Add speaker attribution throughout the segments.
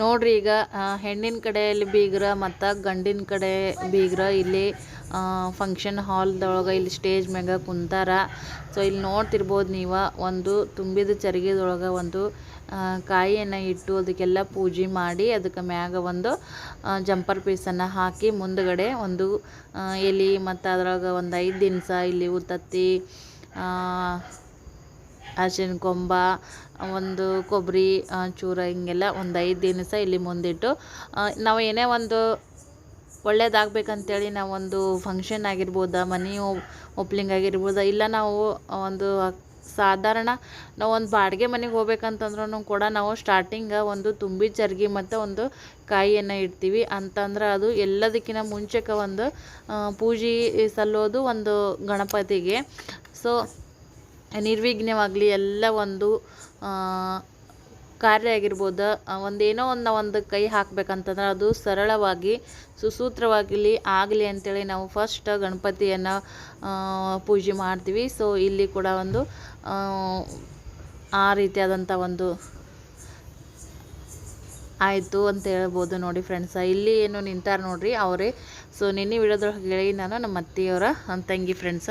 Speaker 1: ನೋಡ್ರಿ ಈಗ ಹೆಣ್ಣಿನ ಕಡೆಯಲ್ಲಿ ಬೀಗ್ರ ಮತ್ತ ಗಂಡಿನ ಕಡೆ ಬೀಗ್ರ ಇಲ್ಲಿ ಫಂಕ್ಷನ್ ಹಾಲ್ದೊಳಗೆ ಇಲ್ಲಿ ಸ್ಟೇಜ್ ಮ್ಯಾಗ ಕುಂತಾರ. ಸೊ ಇಲ್ಲಿ ನೋಡ್ತಿರ್ಬೋದು ನೀವು ಒಂದು ತುಂಬಿದ ಚರಿಗೆದೊಳಗೆ ಒಂದು ಕಾಯಿಯನ್ನು ಇಟ್ಟು ಅದಕ್ಕೆಲ್ಲ ಪೂಜೆ ಮಾಡಿ ಅದಕ್ಕೆ ಮ್ಯಾಗ ಒಂದು ಜಂಪರ್ ಪೀಸನ್ನು ಹಾಕಿ ಮುಂದಗಡೆ ಒಂದು ಎಲೆ ಮತ್ತು ಅದ್ರಾಗ ಒಂದು ಐದು ದಿನಸ ಇಲ್ಲಿ ಉತ್ತತ್ತಿ ಅರ್ಶಿನ ಕೊಂಬ, ಒಂದು ಕೊಬ್ಬರಿ ಚೂರ ಹಿಂಗೆಲ್ಲ ಒಂದು ಐದು ದಿನಸ ಇಲ್ಲಿ ಮುಂದಿಟ್ಟು ನಾವು ಏನೇ ಒಂದು ಒಳ್ಳೇದಾಗಬೇಕಂತೇಳಿ ನಾವೊಂದು ಫಂಕ್ಷನ್ ಆಗಿರ್ಬೋದಾ, ಮನೆ ಓಪ್ಲಿಂಗ್ ಆಗಿರ್ಬೋದಾ, ಇಲ್ಲ ನಾವು ಒಂದು ಸಾಧಾರಣ ನಾವು ಒಂದು ಬಾಡಿಗೆ ಮನೆಗೆ ಹೋಗ್ಬೇಕಂತಂದ್ರೂ ಕೂಡ ನಾವು ಸ್ಟಾರ್ಟಿಂಗ ಒಂದು ತುಂಬಿ ಚರ್ಗಿ ಮತ್ತು ಒಂದು ಕಾಯಿಯನ್ನು ಇಡ್ತೀವಿ. ಅಂತಂದ್ರೆ ಅದು ಎಲ್ಲದಕ್ಕಿಂತ ಮುಂಚೆಕ ಒಂದು ಪೂಜೆ ಸಲ್ಲೋದು ಒಂದು ಗಣಪತಿಗೆ. ಸೊ ನಿರ್ವಿಘ್ನವಾಗಲಿ ಎಲ್ಲ ಒಂದು ಕಾರ್ಯ ಆಗಿರ್ಬೋದು. ಒಂದೇನೋ ಒಂದು ಒಂದು ಕೈ ಹಾಕ್ಬೇಕಂತಂದ್ರೆ ಅದು ಸರಳವಾಗಿ ಸುಸೂತ್ರವಾಗಲಿ ಆಗಲಿ ಅಂತೇಳಿ ನಾವು ಫಸ್ಟ್ ಗಣಪತಿಯನ್ನು ಪೂಜೆ ಮಾಡ್ತೀವಿ. ಸೊ ಇಲ್ಲಿ ಕೂಡ ಒಂದು ಆ, ಆ ರೀತಿಯಾದಂಥ ಒಂದು ಆಯಿತು ಅಂತ ಹೇಳ್ಬೋದು ನೋಡಿ ಫ್ರೆಂಡ್ಸ ಇಲ್ಲಿ ಏನು ನಿಂತಾರೆ ನೋಡಿರಿ ಅವರೇ. ಸೊ ನಿನ್ನೆ ವಿಡಿಯೋದೊಳಗೆ ಹೇಳಿ ನಾನು ನಮ್ಮ ಅತ್ತೆಯವರ ತಂಗಿ ಫ್ರೆಂಡ್ಸ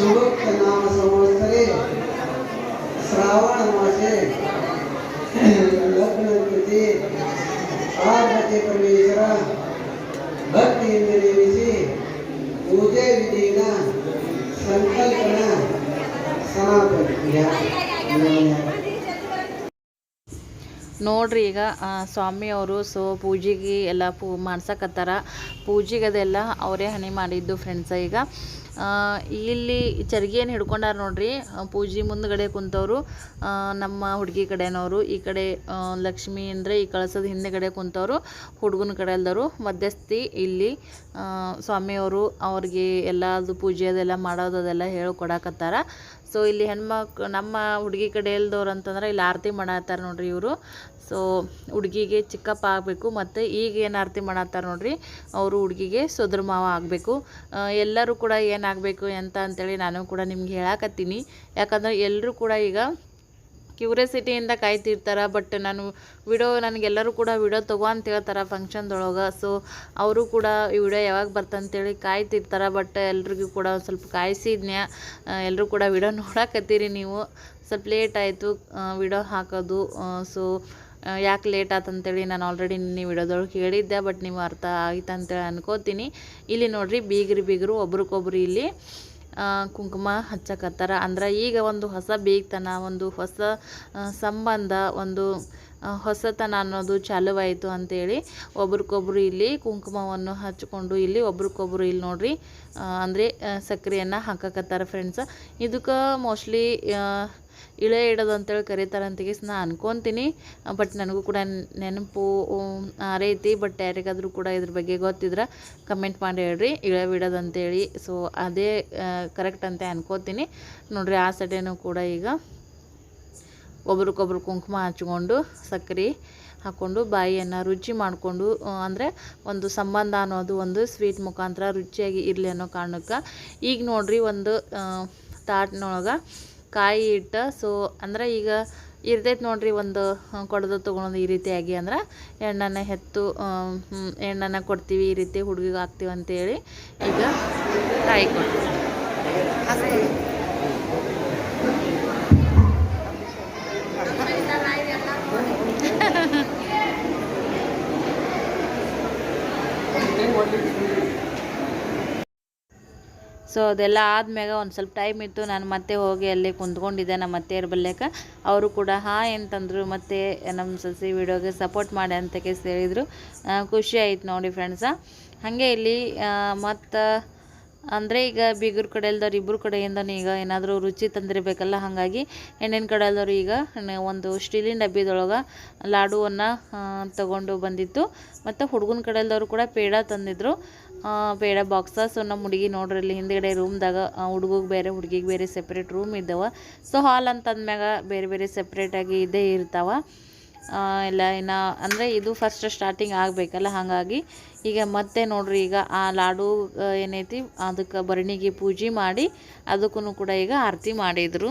Speaker 2: ಸುವಕ್ತ ನಾಮ ಸಂವತ್ಸರೇ ಶ್ರಾವಣ ಮಾಸೆ ಲಗ್ನ ಕೃತಿ ಆರ್ಭತೆ ಪರಮೇಶ್ವರ. ಭಕ್ತಿಯಿಂದ ನೇಮಿಸಿ ಪೂಜೆ ವಿಧಿನ ಸಂಕಲ್ಪನ ಸನಾತನ
Speaker 1: ನೋಡ್ರಿ ಈಗ ಸ್ವಾಮಿಯವರು ಸೊ, ಪೂಜೆಗೆ ಎಲ್ಲ ಪೂ ಮಾಡ್ಸಕತ್ತಾರ. ಪೂಜೆಗೆ ಅದೆಲ್ಲ ಅವರೇ ಹನಿ ಮಾಡಿದ್ದು ಫ್ರೆಂಡ್ಸ ಈಗ. ಇಲ್ಲಿ ಚರ್ಗಿಯನ್ನು ಹಿಡ್ಕೊಂಡಾರ ನೋಡ್ರಿ. ಪೂಜೆ ಮುಂದ್ಗಡೆ ಕುಂತವರು. ನಮ್ಮ ಹುಡುಗಿ ಕಡೆನವರು, ಈ ಕಡೆ ಲಕ್ಷ್ಮಿ ಅಂದರೆ ಈ ಕಳಸದ ಹಿಂದೆಗಡೆ ಕುಂತವರು. ಹುಡುಗನ ಕಡೆ ಅಲ್ದವರು. ಮಧ್ಯಸ್ಥಿ ಇಲ್ಲಿ ಸ್ವಾಮಿಯವರು, ಅವ್ರಿಗೆ ಎಲ್ಲದು ಪೂಜೆ ಅದೆಲ್ಲ ಮಾಡೋದು ಅದೆಲ್ಲ ಹೇಳ್ಕೊಡಕತ್ತಾರ. ಸೊ ಇಲ್ಲಿ ಹೆಣ್ಮಕ್, ನಮ್ಮ ಹುಡುಗಿ ಕಡೆ ಇಲ್ದವ್ರು ಅಂತಂದ್ರೆ ಇಲ್ಲಿ ಆರತಿ ಮಾಡತ್ತಾರ ನೋಡ್ರಿ ಇವರು. ಸೊ ಹುಡುಗಿಗೆ ಚಿಕ್ಕಪ್ಪ ಆಗಬೇಕು ಮತ್ತು ಈಗ ಏನು ಆರತಿ ಮಾಡತ್ತಾರ ನೋಡ್ರಿ, ಅವರು ಹುಡುಗಿಗೆ ಸೋದರ ಮಾವ ಆಗಬೇಕು. ಎಲ್ಲರೂ ಕೂಡ ಏನಾಗಬೇಕು ಅಂತ ಅಂತೇಳಿ ನಾನು ಕೂಡ ನಿಮ್ಗೆ ಹೇಳಕತ್ತೀನಿ. ಯಾಕಂದ್ರೆ ಎಲ್ಲರೂ ಕೂಡ ಈಗ ಕ್ಯೂರಿಯಾಸಿಟಿಯಿಂದ ಕಾಯ್ತಿರ್ತಾರೆ ಬಟ್ ನಾನು ವಿಡಿಯೋ ನನಗೆಲ್ಲರೂ ಕೂಡ ವಿಡಿಯೋ ತಗೋ ಅಂತ ಹೇಳ್ತಾರೆ ಫಂಕ್ಷನ್ದೊಳಗೆ ಸೊ ಅವರು ಕೂಡ ಈ ವಿಡಿಯೋ ಯಾವಾಗ ಬರ್ತಂತೇಳಿ ಕಾಯ್ತಿರ್ತಾರೆ ಬಟ್ ಎಲ್ರಿಗೂ ಕೂಡ ಒಂದು ಸ್ವಲ್ಪ ಕಾಯಿಸಿದ್ನ್ಯಾ. ಎಲ್ಲರೂ ಕೂಡ ವಿಡಿಯೋ ನೋಡಕತ್ತೀರಿ ನೀವು. ಸ್ವಲ್ಪ ಲೇಟ್ ಆಯಿತು ವಿಡಿಯೋ ಹಾಕೋದು. ಸೊ ಯಾಕೆ ಲೇಟ್ ಆತಂತೇಳಿ ನಾನು ಆಲ್ರೆಡಿ ನಿನ್ನೆ ವಿಡಿಯೋದೊಳಗೆ ಹೇಳಿದ್ದೆ ಬಟ್ ನೀವು ಅರ್ಥ ಆಯ್ತು ಅಂತೇಳಿ ಅನ್ಕೋತೀನಿ. ಇಲ್ಲಿ ನೋಡಿರಿ, ಬೀಗರು ಬೀಗರು ಒಬ್ರಿಗೊಬ್ರು ಇಲ್ಲಿ ಕುಂಕುಮ ಹಚ್ಚಕತ್ತಾರ. ಅಂದ್ರೆ ಈಗ ಒಂದು ಹೊಸ ಬೀಗ್ತನ ಒಂದು ಹೊಸ ಸಂಬಂಧ ಒಂದು ಹೊಸತನ ಅನ್ನೋದು ಚಾಲುವಾಯಿತು ಅಂತೇಳಿ ಒಬ್ರಿಗೊಬ್ರು ಇಲ್ಲಿ ಕುಂಕುಮವನ್ನು ಹಚ್ಕೊಂಡು ಇಲ್ಲಿ ಒಬ್ರಿಗೊಬ್ರು ಇಲ್ಲಿ ನೋಡ್ರಿ ಅಂದರೆ ಸಕ್ಕರೆಯನ್ನು ಹಾಕಕತ್ತಾರ ಫ್ರೆಂಡ್ಸ್ ಇದಕ್ಕೆ ಮೋಸ್ಟ್ಲಿ ಇಳೆ ಇಡೋದು ಅಂತೇಳಿ ಕರೀತಾರೆ ಅಂತ ನಾ ಅನ್ಕೊತೀನಿ ಬಟ್ ನನಗೂ ಕೂಡ ನೆನಪು ಆ ಆರೈತಿ. ಬಟ್ ಯಾರಿಗಾದರೂ ಕೂಡ ಇದ್ರ ಬಗ್ಗೆ ಗೊತ್ತಿದ್ರೆ ಕಮೆಂಟ್ ಮಾಡಿ ಹೇಳ್ರಿ. ಇಳೆ ಬಿಡೋದು ಅಂತೇಳಿ. ಸೊ ಅದೇ ಕರೆಕ್ಟ್ ಅಂತ ಅನ್ಕೋತೀನಿ. ನೋಡ್ರಿ, ಆ ಸಡೇನು ಕೂಡ ಈಗ ಒಬ್ರಿಗೊಬ್ರು ಕುಂಕುಮ ಹಚ್ಕೊಂಡು ಸಕ್ಕರೆ ಹಾಕ್ಕೊಂಡು ಬಾಯಿಯನ್ನು ರುಚಿ ಮಾಡಿಕೊಂಡು ಅಂದರೆ ಒಂದು ಸಂಬಂಧ ಅನ್ನೋದು ಒಂದು ಸ್ವೀಟ್ ಮುಖಾಂತರ ರುಚಿಯಾಗಿ ಇರಲಿ ಅನ್ನೋ ಕಾರಣಕ್ಕೆ. ಈಗ ನೋಡಿರಿ ಒಂದು ತಾಟ್ನೊಳಗೆ ಕಾಯಿ ಇಟ್ಟು ಸೊ, ಅಂದ್ರೆ ಈಗ ಇರ್ತೈತೆ ನೋಡಿರಿ ಒಂದು ಕೊಡದು ತೊಗೊಳೋದು ಈ ರೀತಿಯಾಗಿ ಅಂದ್ರೆ ಎಣ್ಣೆನ ಹೆತ್ತು ಎಣ್ಣೆನ ಕೊಡ್ತೀವಿ ಈ ರೀತಿ ಹುಡುಗಿಗೆ ಹಾಕ್ತೀವಿ ಅಂತೇಳಿ ಈಗ ಕಾಯಿ ಕೊಡ್ತೀವಿ. ಸೊ ಅದೆಲ್ಲ ಆದ್ಮ್ಯಾಗ ಒಂದು ಸ್ವಲ್ಪ ಟೈಮ್ ಇತ್ತು. ನಾನು ಮತ್ತೆ ಹೋಗಿ ಅಲ್ಲಿ ಕುಂತ್ಕೊಂಡಿದ್ದೆ ನಮ್ಮ ಅತ್ತೆಯರ ಬಲ್ಲೆಕ. ಅವರು ಕೂಡ ಹಾಯ್ ಅಂತಂದರು ಮತ್ತು ನಮ್ಮ ಸಸಿ ವಿಡಿಯೋಗೆ ಸಪೋರ್ಟ್ ಮಾಡಿ ಅಂತ ಹೇಳಿದರು ಖುಷಿ ಆಯ್ತು ನೋಡಿ ಫ್ರೆಂಡ್ಸ ಹಾಗೆ ಇಲ್ಲಿ ಮತ್ತು ಅಂದರೆ ಈಗ ಬೀಗರ ಕಡೆಯಲ್ದವ್ರು ಇಬ್ಬರು ಕಡೆಯಿಂದನೂ ಈಗ ಏನಾದರೂ ರುಚಿ ತಂದಿರಬೇಕಲ್ಲ, ಹಾಗಾಗಿ ಹೆಣ್ಣಿನ ಕಡೆಯಲ್ದವ್ರು ಈಗ ಒಂದು ಸ್ಟೀಲಿನ ಡಬ್ಬಿದೊಳಗೆ ಲಾಡುವನ್ನು ತಗೊಂಡು ಬಂದಿತ್ತು. ಮತ್ತು ಹುಡುಗನ ಕಡೆಯಲ್ದವರು ಕೂಡ ಪೇಡ ತಂದಿದ್ರು. ಆ, ಪೇಡ ಬಾಕ್ಸ ಸೊ ನಮ್ಮ ಹುಡುಗಿ ನೋಡ್ರಿ ಇಲ್ಲಿ ಹಿಂದ್ಗಡೆ ರೂಮ್ದಾಗ ಹುಡುಗಿಗೆ ಬೇರೆ ಹುಡುಗಿಗೆ ಬೇರೆ ಸೆಪ್ರೇಟ್ ರೂಮ್ ಇದ್ದಾವೆ. ಸೊ ಹಾಲ್ ಅಂತಂದ್ಮ್ಯಾಗ ಬೇರೆ ಬೇರೆ ಸೆಪ್ರೇಟಾಗಿ ಇದೇ ಇರ್ತಾವೆ. ಇಲ್ಲ ಇನ್ನು ಅಂದರೆ ಇದು ಫಸ್ಟ್ ಸ್ಟಾರ್ಟಿಂಗ್ ಆಗಬೇಕಲ್ಲ ಹಾಗಾಗಿ. ಈಗ ಮತ್ತೆ ನೋಡ್ರಿ ಈಗ ಆ ಲಾಡು ಏನೈತಿ ಅದಕ್ಕೆ ಭರಣಿಗೆ ಪೂಜೆ ಮಾಡಿ ಅದಕ್ಕೂ ಕೂಡ ಈಗ ಆರತಿ ಮಾಡಿದರು.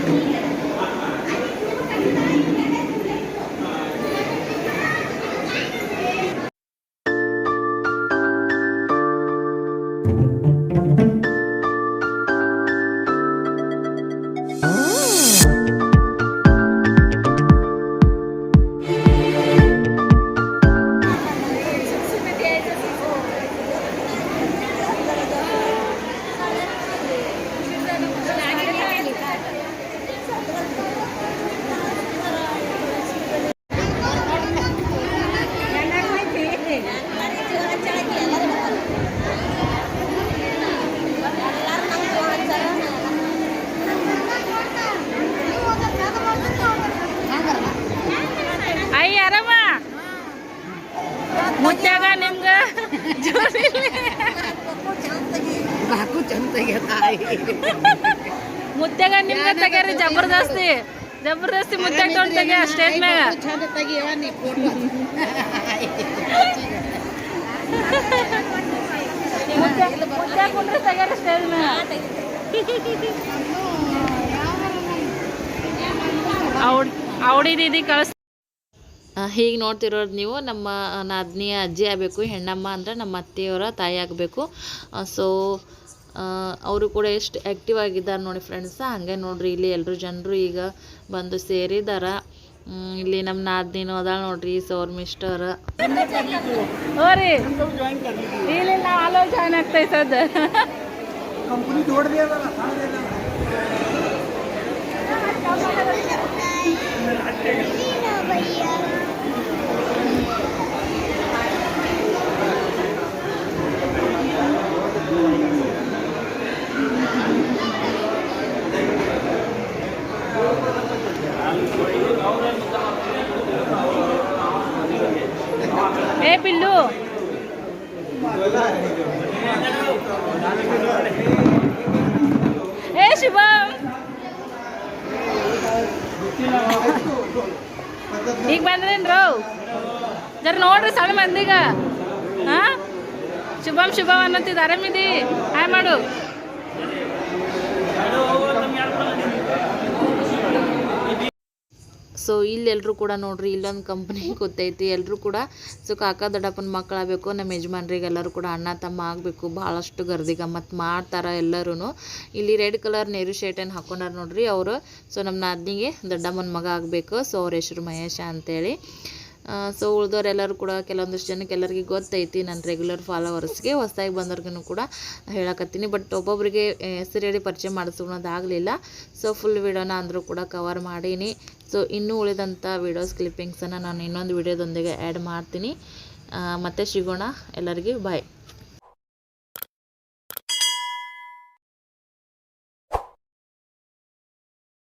Speaker 1: Thank you. ಜಬರ್ದಸ್ತಿ ಜಬರ್ದಸ್ತಿ ಮುದ್ದೆ ತೊಗೊಂಡು ತೆಗ್ಯ ಸ್ಟೇಜ್ ಮ್ಯಾಗ. ಕುಂಡ್ರಿ ತೆಗ್ಯಾರಿ ಸ್ಟೇಜ್ ಅವಡಿ ದೀದಿ ಕಳಿಸ್ ಹೀಗೆ ನೋಡ್ತಿರೋದು ನೀವು ನಮ್ಮ ನಾದ್ನಿಯ ಅಜ್ಜಿ ಆಗಬೇಕು ಹೆಣ್ಣಮ್ಮ ಅಂದ್ರೆ ನಮ್ಮ ಅತ್ತೆಯವರ ತಾಯಿ ಆಗಬೇಕು. ಸೊ ಅವರು ಕೂಡ ಎಷ್ಟು ಆ್ಯಕ್ಟಿವ್ ಆಗಿದ್ದಾರೆ ನೋಡಿ ಫ್ರೆಂಡ್ಸ್ ಹಂಗೆ ನೋಡ್ರಿ ಇಲ್ಲಿ ಎಲ್ಲರೂ ಜನರು ಈಗ ಬಂದು ಸೇರಿದಾರ. ಇಲ್ಲಿ ನಮ್ಮ ನಾದಿನೂ ಅದಾಳ ನೋಡ್ರಿ ಸೌರ್ ಮಿಸ್ಟರ್ ಜಾಯ್ನ್ ಆಗ್ತೈತದ ಜರ ನೋಡ್ರಿ ಸಣ್ಣ ಮಂದಿಗ. ಹಾ ಶುಭಂ ಶುಭಂ ಅನ್ನತ್ತಿದ್ದು ಆರಾಮಿದಿ ಹಾಯ್ ಮಾಡು. ಸೊ ಇಲ್ಲೆಲ್ಲರೂ ಕೂಡ ನೋಡ್ರಿ, ಇಲ್ಲೊಂದು ಕಂಪ್ನಿ ಗೊತ್ತೈತಿ. ಎಲ್ಲರೂ ಕೂಡ, ಸೊ, ಕಾಕ, ದೊಡ್ಡಪ್ಪನ ಮಕ್ಕಳಾಗಬೇಕು ನಮ್ಮ ಯಜಮಾನ್ರಿಗೆ ಎಲ್ಲರೂ ಕೂಡ ಅಣ್ಣ, ತಮ್ಮ ಆಗಬೇಕು. ಭಾಳಷ್ಟು ಗರ್ದಿಗ ಮತ್ತು ಮಾಡ್ತಾರೆ ಎಲ್ಲರೂ ಇಲ್ಲಿ ರೆಡ್ ಕಲರ್ ನೇರು ಶರ್ಟನ್ನು ಹಾಕೊಂಡಾರ ನೋಡ್ರಿ ಅವರು. ಸೊ ನಮ್ಮ ನಾದಿನಿಗೆ ದೊಡ್ಡಮ್ಮನ ಮಗ ಆಗಬೇಕು. ಸೊ ಅವ್ರ ಹೆಸರು ಮಹೇಶ ಅಂತೇಳಿ. ಸೊ ಉಳಿದವರೆಲ್ಲರೂ ಕೂಡ ಕೆಲವೊಂದಷ್ಟು ಜನಕ್ಕೆ ಎಲ್ಲರಿಗೂ ಗೊತ್ತೈತಿ ನನ್ನ ರೆಗ್ಯುಲರ್ ಫಾಲೋವರ್ಸ್ಗೆ ಹೊಸದಾಗಿ ಬಂದವ್ರಿಗೂ ಕೂಡ ಹೇಳಕತ್ತೀನಿ. ಬಟ್ ಒಬ್ಬೊಬ್ಬರಿಗೆ ಹೆಸರು ಹೇಳಿ ಪರಿಚಯ ಮಾಡಿಸ್ಕೊಳೋದಾಗಲಿಲ್ಲ ಸೊ ಫುಲ್ ವಿಡಿಯೋನ ಅಂದರೂ ಕೂಡ ಕವರ್ ಮಾಡೀನಿ. ಸೊ ಇನ್ನೂ ಉಳಿದಂಥ ವಿಡಿಯೋಸ್ ಕ್ಲಿಪ್ಪಿಂಗ್ಸನ್ನು ನಾನು ಇನ್ನೊಂದು ವಿಡಿಯೋದೊಂದಿಗೆ ಆ್ಯಡ್ ಮಾಡ್ತೀನಿ. ಮತ್ತು ಮತ್ತೆ ಸಿಗೋಣ. ಎಲ್ಲರಿಗೂ ಬಾಯ್